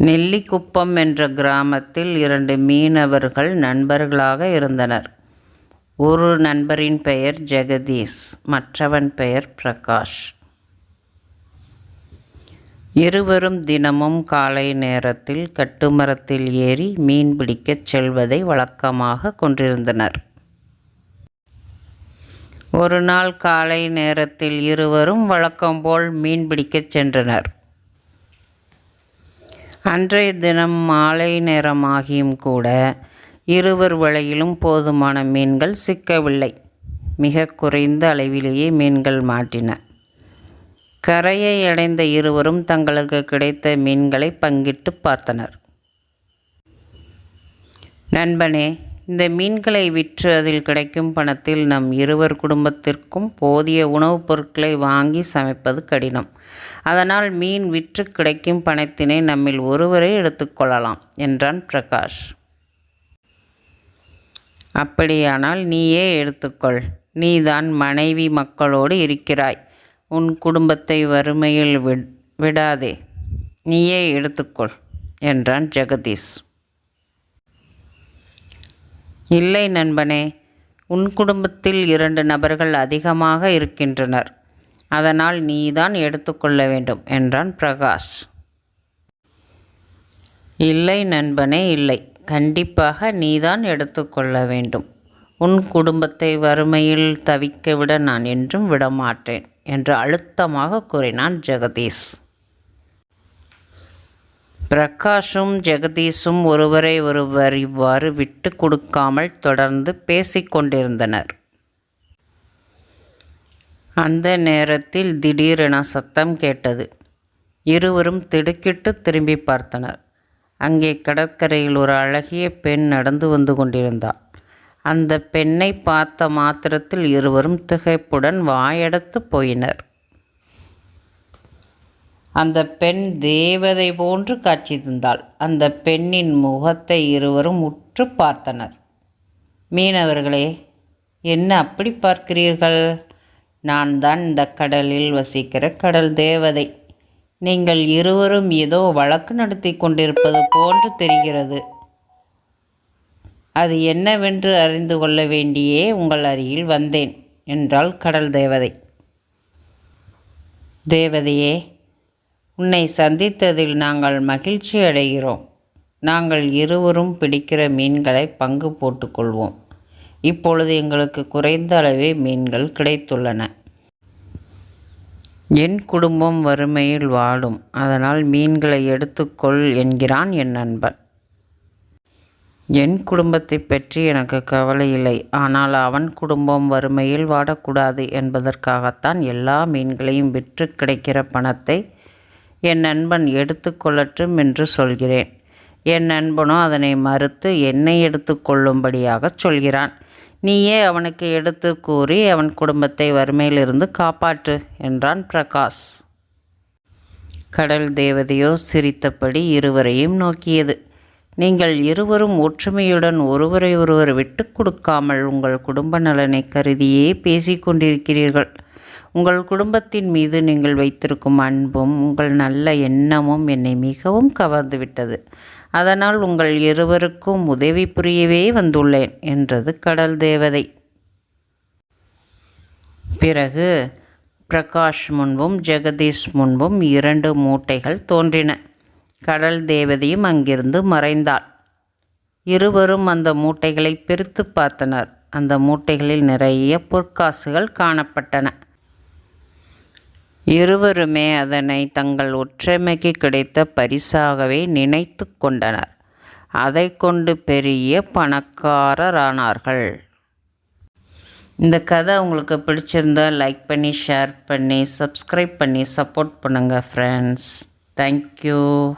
நெல்லிக்குப்பம் என்ற கிராமத்தில் இரண்டு மீனவர்கள் நண்பர்களாக இருந்தனர். ஒரு நண்பரின் பெயர் ஜெகதீஷ் மற்றவன் பெயர் பிரகாஷ். இருவரும் தினமும் காலை நேரத்தில் கட்டுமரத்தில் ஏறி மீன் பிடிக்கச் செல்வதை வழக்கமாகக் கொண்டிருந்தனர். ஒரு நாள் காலை நேரத்தில் இருவரும் வழக்கம்போல் மீன் பிடிக்கச் சென்றனர். அன்றைய தினம் மாலை நேரமாகியும் கூட இருவர் வலையிலும் போதுமான மீன்கள் சிக்கவில்லை. மிகக் குறைந்த அளவிலேயே மீன்கள் மாட்டின. கரையை அடைந்த இருவரும் தங்களுக்கு கிடைத்த மீன்களை பங்கிட்டுப் பார்த்தனர். நண்பனே இந்த மீன்களை விற்று அதில் கிடைக்கும் பணத்தில் நம் இருவர் குடும்பத்திற்கும் போதிய உணவுப் பொருட்களை வாங்கி சமைப்பது கடினம். அதனால் மீன் விற்று கிடைக்கும் பணத்தினை நம்மில் ஒருவரே எடுத்துக்கொள்ளலாம் என்றான் பிரகாஷ். அப்படியானால் நீயே எடுத்துக்கொள். நீதான் மனைவி மக்களோடு இருக்கிறாய். உன் குடும்பத்தை வறுமையில் விடாதே. நீயே எடுத்துக்கொள் என்றான் ஜெகதீஷ். இல்லை நண்பனே உன் குடும்பத்தில் இரண்டு நபர்கள் அதிகமாக இருக்கின்றனர். அதனால் நீதான் எடுத்துக்கொள்ள வேண்டும் என்றான் பிரகாஷ். இல்லை நண்பனே இல்லை. கண்டிப்பாக நீதான் எடுத்துக்கொள்ள வேண்டும். உன் குடும்பத்தை வறுமையில் தவிக்க விட நான் என்றும் விடமாட்டேன் என்று அழுத்தமாகக் கூறினான் ஜெகதீஷ். பிரகாஷும் ஜெகதீஷும் ஒருவரை ஒருவர் இவ்வாறு விட்டுக் கொடுக்காமல் தொடர்ந்து பேசிக் கொண்டிருந்தனர். அந்த நேரத்தில் திடீரென சத்தம் கேட்டது. இருவரும் திடுக்கிட்டு திரும்பிப் பார்த்தனர். அங்கே கடற்கரையில் ஒரு அழகிய பெண் நடந்து வந்து கொண்டிருந்தாள். அந்த பெண்ணை பார்த்த மாத்திரத்தில் இருவரும் திகைப்புடன் வாயடைத்துப் போயினர். அந்த பெண் தேவதை போன்று காட்சி தந்தாள். அந்த பெண்ணின் முகத்தை இருவரும் உற்றுப் பார்த்தனர். மீனவர்களே என்ன அப்படி பார்க்கிறீர்கள்? நான் தான் இந்த கடலில் வசிக்கிற கடல் தேவதை. நீங்கள் இருவரும் ஏதோ வழக்கு நடத்திக் கொண்டிருப்பது போன்று தெரிகிறது. அது என்னவென்று அறிந்து கொள்ள வேண்டியே உங்கள் அருகில் வந்தேன் என்றாள் கடல் தேவதை. தேவதையே உன்னை சந்தித்ததில் நாங்கள் மகிழ்ச்சி அடைகிறோம். நாங்கள் இருவரும் பிடிக்கிற மீன்களை பங்கு போட்டுக்கொள்வோம் இப்பொழுது எங்களுக்கு குறைந்த அளவே மீன்கள் கிடைத்துள்ளன. என் குடும்பம் வறுமையில் வாடும். அதனால் மீன்களை எடுத்துக்கொள் என்கிறான் என் நண்பன். என் குடும்பத்தைப் பற்றி எனக்கு கவலை இல்லை ஆனால் அவன் குடும்பம் வறுமையில் வாடக்கூடாது என்பதற்காகத்தான் எல்லா மீன்களையும் விற்று கிடைக்கிற பணத்தை என் நண்பன் எடுத்துக்கொள்ளட்டும் என்று சொல்கிறேன். என் நண்பனோ அதனை மறுத்து என்னை எடுத்துக்கொள்ளும்படியாக சொல்கிறான். நீயே அவனுக்கு எடுத்து கூறி அவன் குடும்பத்தை வறுமையிலிருந்து காப்பாற்று என்றான் பிரகாஷ். கடல் தேவதையோ சிரித்தபடி இருவரையும் நோக்கியது. நீங்கள் இருவரும் ஒற்றுமையுடன் ஒருவரை ஒருவர் விட்டுக் கொடுக்காமல் உங்கள் குடும்ப நலனை கருதியே பேசிக் கொண்டிருக்கிறீர்கள். உங்கள் குடும்பத்தின் மீது நீங்கள் வைத்திருக்கும் அன்பும் உங்கள் நல்ல எண்ணமும் என்னை மிகவும் கவர்ந்துவிட்டது. அதனால் உங்கள் இருவருக்கும் உதவி புரியவே வந்துள்ளேன் என்றது கடல் தேவதை. பிறகு பிரகாஷ் முன்பும் ஜெகதீஷ் முன்பும் இரண்டு மூட்டைகள் தோன்றின. கடல் தேவதையும் அங்கிருந்து மறைந்தாள். இருவரும் அந்த மூட்டைகளை பிரித்துப் பார்த்தனர். அந்த மூட்டைகளில் நிறைய பொற்காசுகள் காணப்பட்டன. இருவருமே அதனை தங்கள் ஒற்றுமைக்கு கிடைத்த பரிசாகவே நினைத்து கொண்டனர். அதைக் கொண்டு பெரிய பணக்காரரானார்கள். இந்த கதை உங்களுக்கு பிடிச்சிருந்தா லைக் பண்ணி ஷேர் பண்ணி சப்ஸ்கிரைப் பண்ணி சப்போர்ட் பண்ணுங்கள் ஃப்ரெண்ட்ஸ். தேங்க்யூ